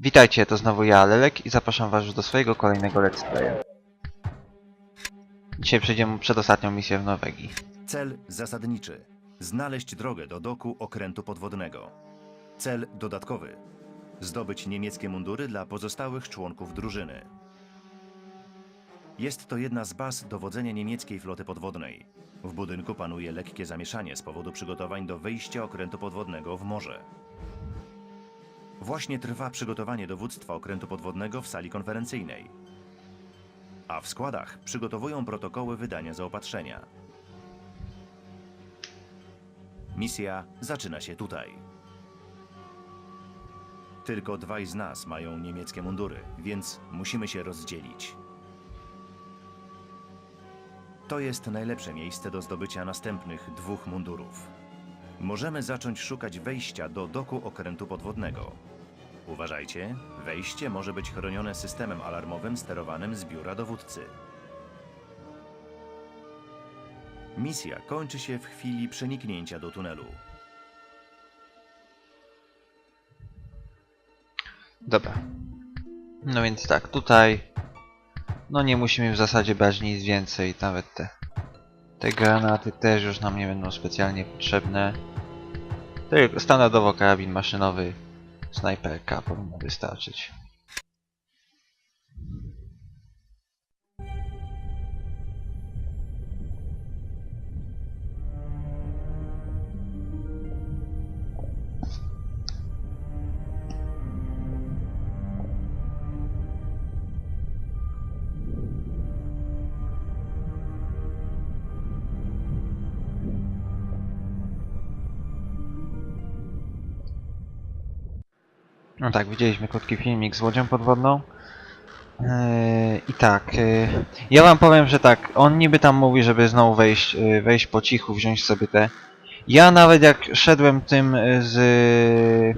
Witajcie, to znowu ja, Lelek i zapraszam was już do swojego kolejnego let's playa. Dzisiaj przejdziemy przedostatnią misję w Norwegii. Cel zasadniczy: znaleźć drogę do doku okrętu podwodnego. Cel dodatkowy: zdobyć niemieckie mundury dla pozostałych członków drużyny. Jest to jedna z baz dowodzenia niemieckiej floty podwodnej. W budynku panuje lekkie zamieszanie z powodu przygotowań do wyjścia okrętu podwodnego w morze. Właśnie trwa przygotowanie dowództwa okrętu podwodnego w sali konferencyjnej. A w składach przygotowują protokoły wydania zaopatrzenia. Misja zaczyna się tutaj. Tylko dwaj z nas mają niemieckie mundury, więc musimy się rozdzielić. To jest najlepsze miejsce do zdobycia następnych dwóch mundurów. Możemy zacząć szukać wejścia do doku okrętu podwodnego. Uważajcie, wejście może być chronione systemem alarmowym sterowanym z biura dowódcy. Misja kończy się w chwili przeniknięcia do tunelu. Dobra. No więc tak, tutaj... No nie musimy w zasadzie brać nic więcej, nawet te... Te granaty też już nam nie będą specjalnie potrzebne. Tylko standardowo karabin maszynowy, snajperka powinno wystarczyć. No tak, widzieliśmy krótki filmik z łodzią podwodną. Yy, I tak, yy, ja wam powiem, że tak, on niby tam mówi, żeby znowu wejść, yy, wejść po cichu, wziąć sobie te. Ja nawet jak szedłem tym z...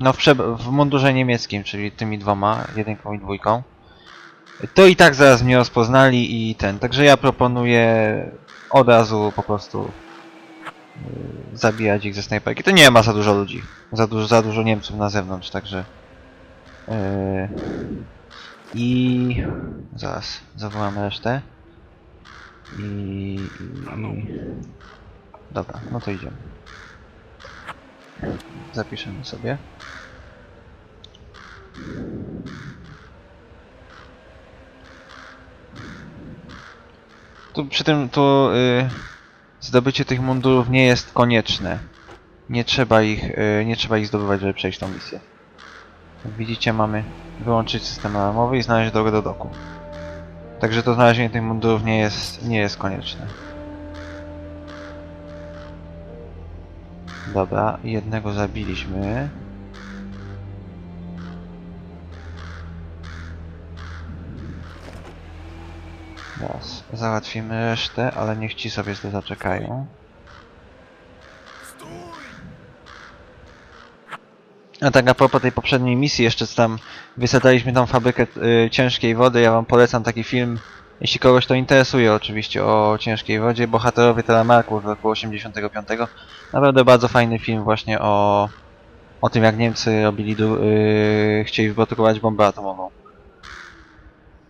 No w, w mundurze niemieckim, czyli tymi dwoma, jedynką i dwójką, to i tak zaraz mnie rozpoznali i ten, także ja proponuję od razu po prostu zabijać ich ze snajperki. To nie ma za dużo ludzi, za dużo, za dużo Niemców na zewnątrz, także... Yy, I... Zaraz, zawołam resztę. I, i, i... Dobra, no to idziemy. Zapiszemy sobie. Tu przy tym tu y, zdobycie tych mundurów nie jest konieczne. Nie trzeba ich, y, nie trzeba ich zdobywać, żeby przejść tą misję. Jak widzicie mamy wyłączyć system alarmowy i znaleźć drogę do doku. Także to znalezienie tych mundurów nie jest, nie jest konieczne. Dobra, jednego zabiliśmy. Teraz załatwimy resztę, ale niech ci sobie tu zaczekają. A tak a propos tej poprzedniej misji, jeszcze tam wysadzaliśmy tą fabrykę y, ciężkiej wody, ja wam polecam taki film, jeśli kogoś to interesuje oczywiście, o ciężkiej wodzie, Bohaterowie Telemarku z roku 85. Naprawdę bardzo fajny film właśnie o, o tym jak Niemcy robili, y, chcieli wyprodukować bombę atomową.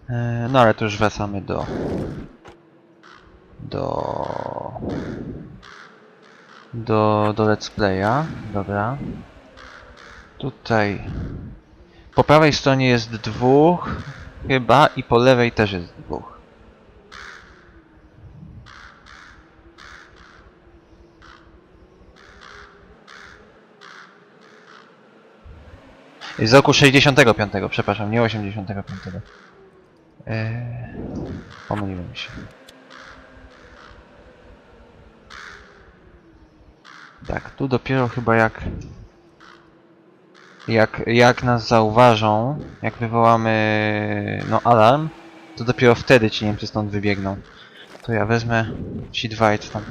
E, No ale tu już wracamy do... Do... Do, do let's playa. Dobra. Tutaj... Po prawej stronie jest dwóch, chyba, i po lewej też jest dwóch. Z roku 65, przepraszam, nie 85. Eee, pomyliłem się. Tak, tu dopiero chyba jak... Jak, jak nas zauważą, jak wywołamy no alarm, to dopiero wtedy ci Niemcy stąd wybiegną. To ja wezmę ci dwaj tam.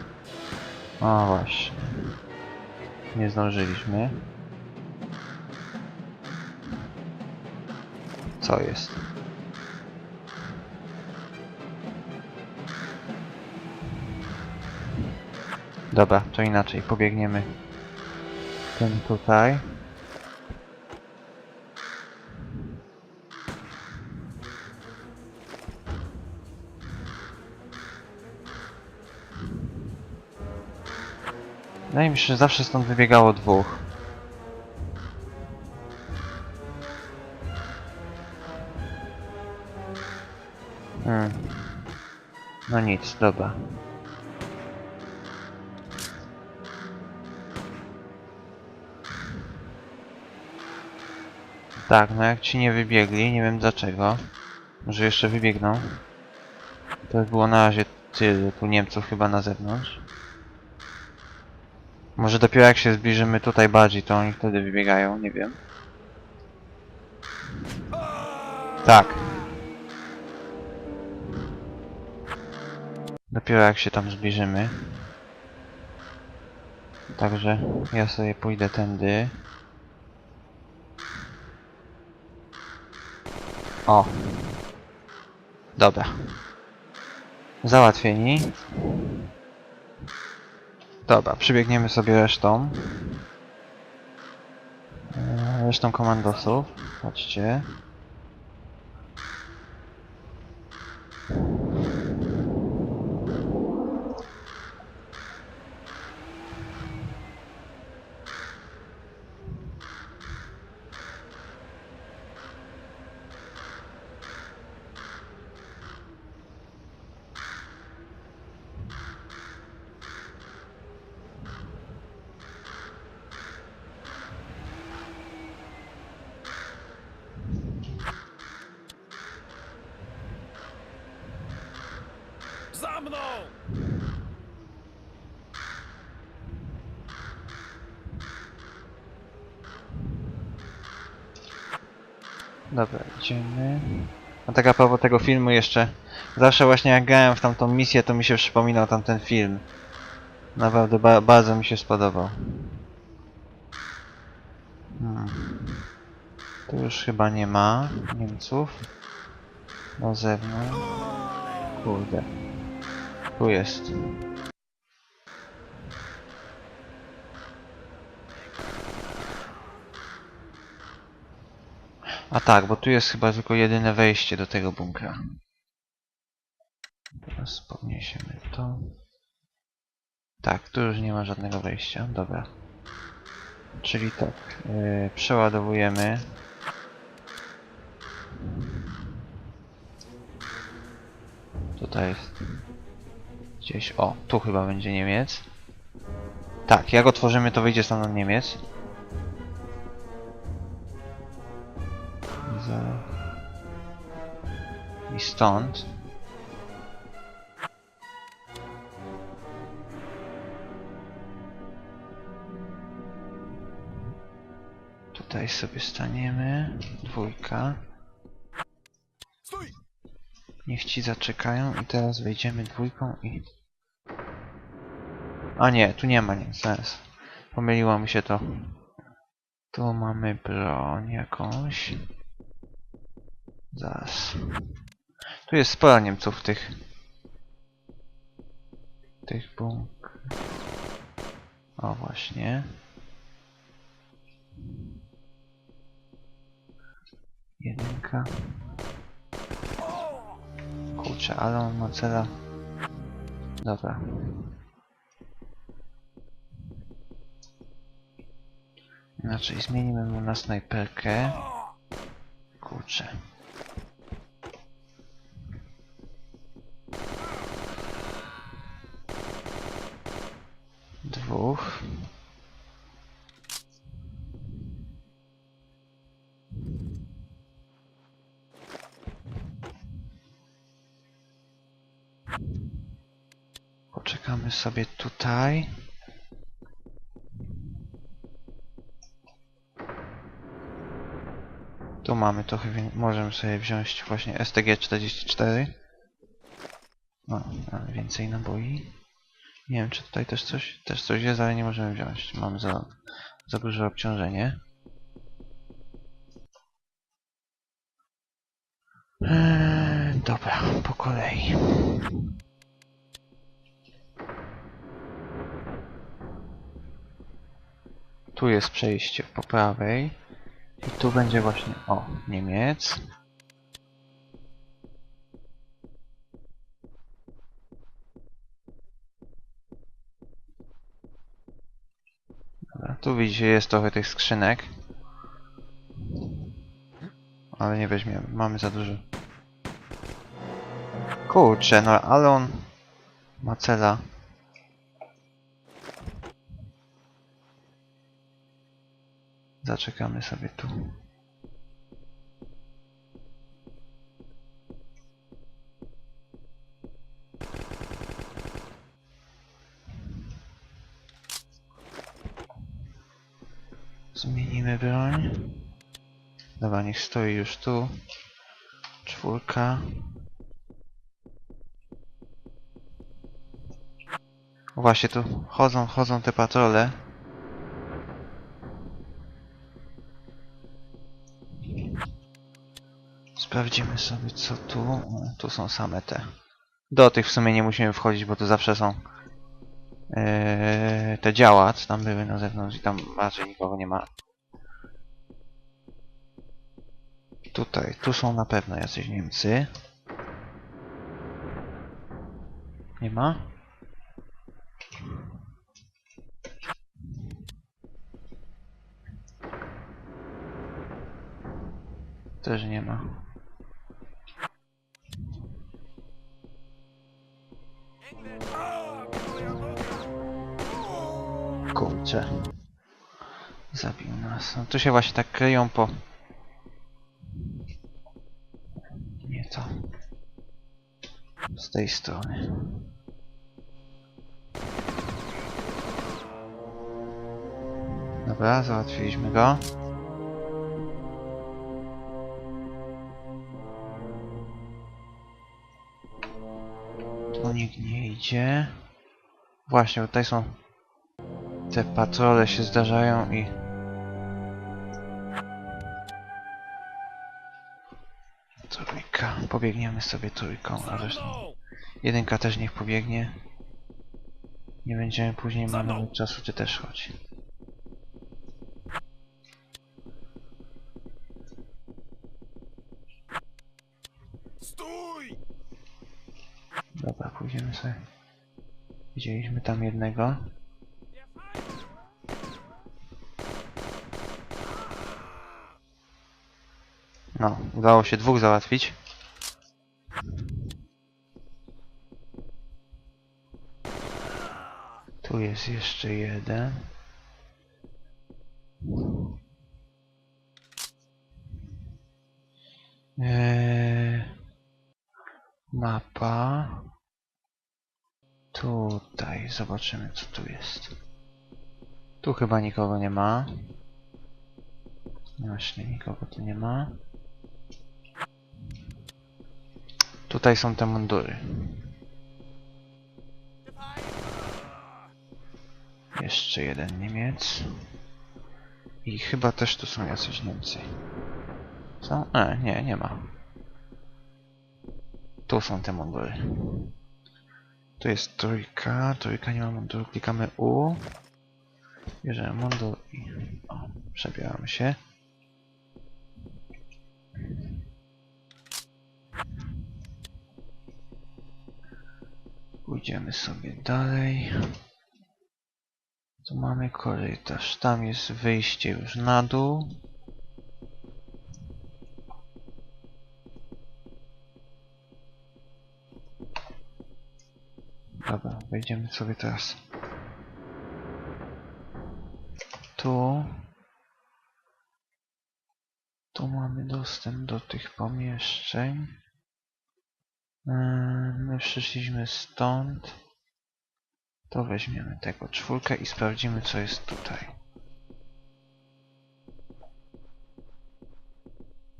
O właśnie. Nie zdążyliśmy. Co jest? Dobra, to inaczej, pobiegniemy. Ten tutaj. Wydaje mi się, że zawsze stąd wybiegało dwóch. Hmm. No nic, dobra. Tak, no jak ci nie wybiegli, nie wiem dlaczego. Może jeszcze wybiegną. To by było na razie tyle, tu Niemców chyba na zewnątrz. Może dopiero jak się zbliżymy tutaj bardziej, to oni wtedy wybiegają, nie wiem. Tak. Dopiero jak się tam zbliżymy. Także ja sobie pójdę tędy. O. Dobra. Załatwieni. Dobra, przybiegniemy sobie resztą. Eee, Resztą komandosów. Chodźcie. Dobra, idziemy. A tak a propos tego filmu jeszcze. Zawsze właśnie jak grałem w tamtą misję, to mi się przypominał tamten film. Naprawdę ba bardzo mi się spodobał. Hmm. Tu już chyba nie ma Niemców. Na zewnątrz. Kurde. Tu jest. A tak, bo tu jest chyba tylko jedyne wejście do tego bunkra. Teraz podniesiemy to. Tak, tu już nie ma żadnego wejścia. Dobra. Czyli tak, yy, przeładowujemy. Tutaj jest gdzieś, o, tu chyba będzie Niemiec. Tak, jak otworzymy to wyjdzie stamtąd Niemiec. Stąd. Tutaj sobie staniemy. Dwójka. Niech ci zaczekają i teraz wejdziemy dwójką i... A nie, tu nie ma nic, zaraz. Pomyliło mi się to. Tu mamy broń jakąś. Zaraz. Tu jest sporo Niemców tych... tych bunk... O właśnie. Jedynka. Kurczę, ale on ma cela. Dobra. Inaczej zmienimy mu na snajperkę. Kurczę. Dwóch. Poczekamy sobie tutaj. Tu mamy trochę więcej. Możemy sobie wziąć właśnie STG-44. No, mamy więcej naboi. Nie wiem, czy tutaj też coś, też coś jest, ale nie możemy wziąć. Mamy za, za duże obciążenie. Eee, dobra, po kolei. Tu jest przejście po prawej. I tu będzie właśnie, o, Niemiec. Tu widzicie, jest trochę tych skrzynek. Ale nie weźmiemy, mamy za dużo. Kurczę, no ale on ma cela. Zaczekamy sobie tu. Zmienimy broń. Dobra, niech stoi już tu. Czwórka. Właśnie tu chodzą, chodzą te patrole. Sprawdzimy sobie co tu. Tu są same te. Do tych w sumie nie musimy wchodzić, bo to zawsze są Eee, te działa, co tam były na zewnątrz i tam raczej nikogo nie ma. Tutaj, tu są na pewno jacyś Niemcy. Nie ma? Też nie ma. Kurczę. Zabił nas. No tu się właśnie tak kryją po... Nie to. Z tej strony. Dobra, załatwiliśmy go. Tu nikt nie idzie. Właśnie, tutaj są te patrole się zdarzają i... Trójka. Pobiegniemy sobie trójką, a zresztą... Jedynka też niech pobiegnie. Nie będziemy później marnować czasu, ty też chodź. Stój! Dobra, pójdziemy sobie. Widzieliśmy tam jednego. No, udało się dwóch załatwić. Tu jest jeszcze jeden. Eee, mapa. Tutaj zobaczymy co tu jest. Tu chyba nikogo nie ma. Właśnie nikogo tu nie ma. Tutaj są te mundury. Jeszcze jeden Niemiec. I chyba też tu są jacyś Niemcy. Są? E, nie, nie ma. Tu są te mundury. Tu jest trójka, trójka nie ma munduru, klikamy U. Bierzemy mundur i o, przebieramy się. Pójdziemy sobie dalej. Tu mamy korytarz, tam jest wyjście już na dół. Dobra, wejdziemy sobie teraz. Tu. Tu mamy dostęp do tych pomieszczeń. Yy, My przyszliśmy stąd. To weźmiemy tego czwórkę i sprawdzimy co jest tutaj.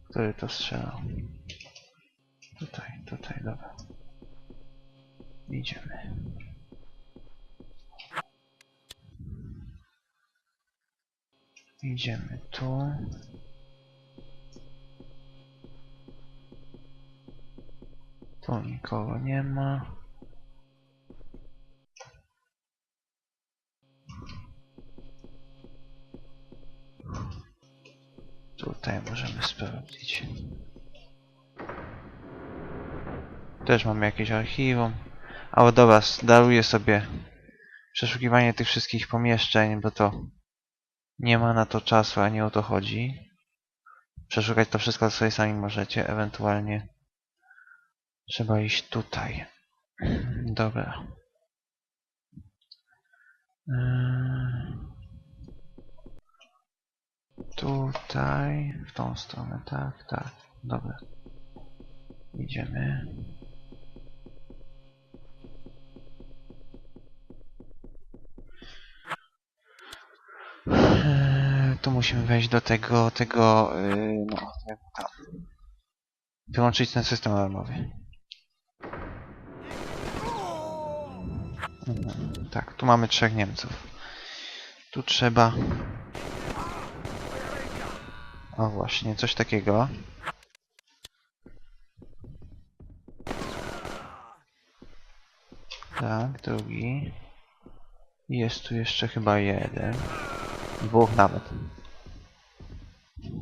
Który to strzelał? Tutaj, tutaj, dobra. Idziemy. Idziemy tu. Tu nikogo nie ma. Tutaj możemy sprawdzić. Też mamy jakieś archiwum. Ale dobra, daruję sobie przeszukiwanie tych wszystkich pomieszczeń, bo to Nie ma na to czasu, a nie o to chodzi. Przeszukać to wszystko sobie sami możecie, ewentualnie trzeba iść tutaj. Dobra. Yy, Tutaj, w tą stronę, tak, tak. Dobra. Idziemy. Eee, Tu musimy wejść do tego, tego, yy, no, tam. Wyłączyć ten system alarmowy. Tak, tu mamy trzech Niemców. Tu trzeba... O właśnie, coś takiego. Tak, drugi. Jest tu jeszcze chyba jeden. Dwóch nawet.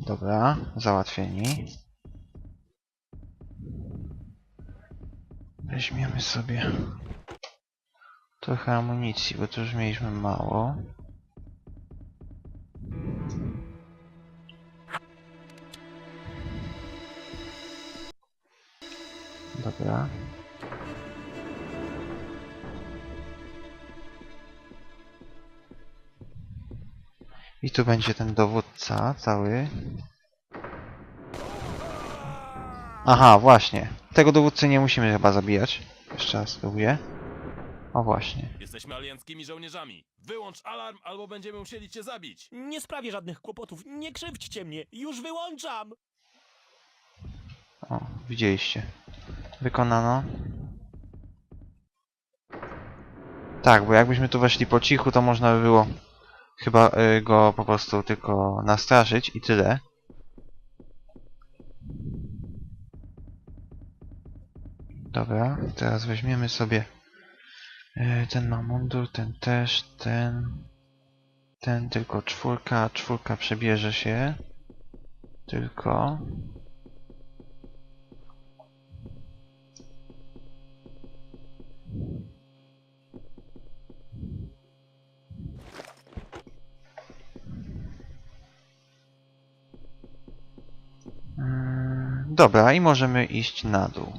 Dobra, załatwieni. Weźmiemy sobie trochę amunicji, bo tu już mieliśmy mało. Dobra. I tu będzie ten dowódca cały. Aha, właśnie. Tego dowódcy nie musimy chyba zabijać. Jeszcze raz spróbuję. O właśnie. Jesteśmy alianckimi żołnierzami. Wyłącz alarm, albo będziemy musieli cię zabić. Nie sprawię żadnych kłopotów. Nie krzywdźcie mnie. Już wyłączam. O, widzieliście. Wykonano. Tak, bo jakbyśmy tu weszli po cichu, to można by było chyba y, go po prostu tylko nastraszyć i tyle. Dobra, teraz weźmiemy sobie ten ma mundur, ten też, ten ten tylko czwórka, czwórka przebierze się tylko Mm, Dobra, i możemy iść na dół.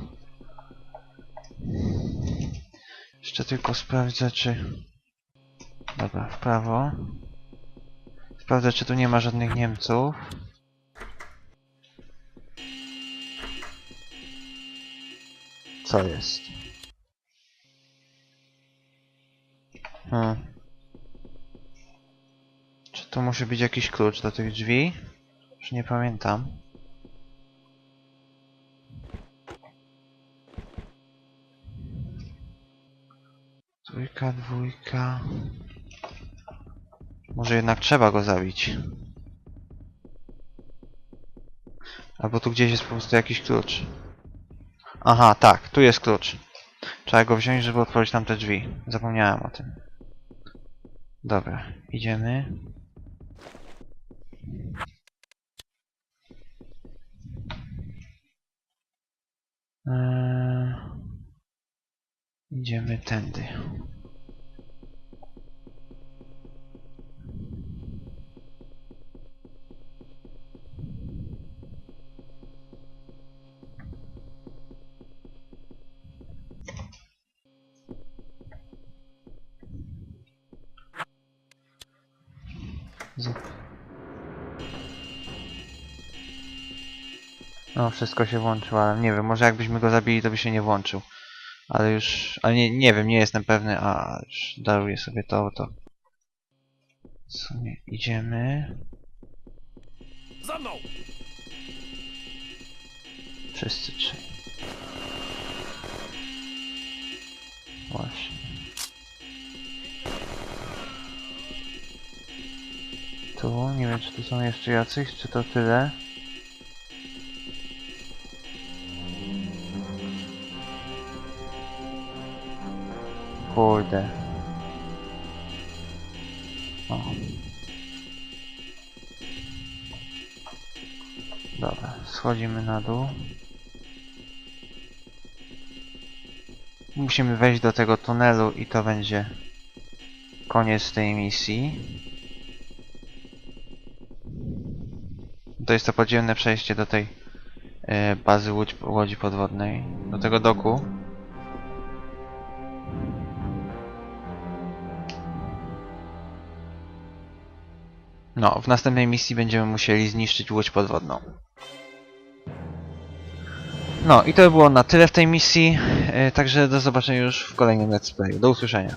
Jeszcze tylko sprawdzę, czy... Dobra, w prawo. Sprawdzę, czy tu nie ma żadnych Niemców. Co jest? Hmm. Czy tu musi być jakiś klucz do tych drzwi? Już nie pamiętam. Trójka, dwójka. Może jednak trzeba go zabić. Albo tu gdzieś jest po prostu jakiś klucz. Aha, tak, tu jest klucz. Trzeba go wziąć, żeby otworzyć tam te drzwi. Zapomniałem o tym. Dobra, idziemy. Eee, idziemy tędy. No, wszystko się włączyło, ale nie wiem, może jakbyśmy go zabili, to by się nie włączył. Ale już, ale nie, nie wiem, nie jestem pewny, a już daruję sobie to, to. W sumie idziemy. Za mną! Wszyscy trzy. Właśnie. Tu, nie wiem czy tu są jeszcze jacyś, czy to tyle. Kurde. O. Dobra, schodzimy na dół. Musimy wejść do tego tunelu i to będzie koniec tej misji. To jest to podziemne przejście do tej e, bazy łódź, łodzi podwodnej, do tego doku. No, w następnej misji będziemy musieli zniszczyć łódź podwodną. No i to było na tyle w tej misji, e, także do zobaczenia już w kolejnym let's playu. Do usłyszenia.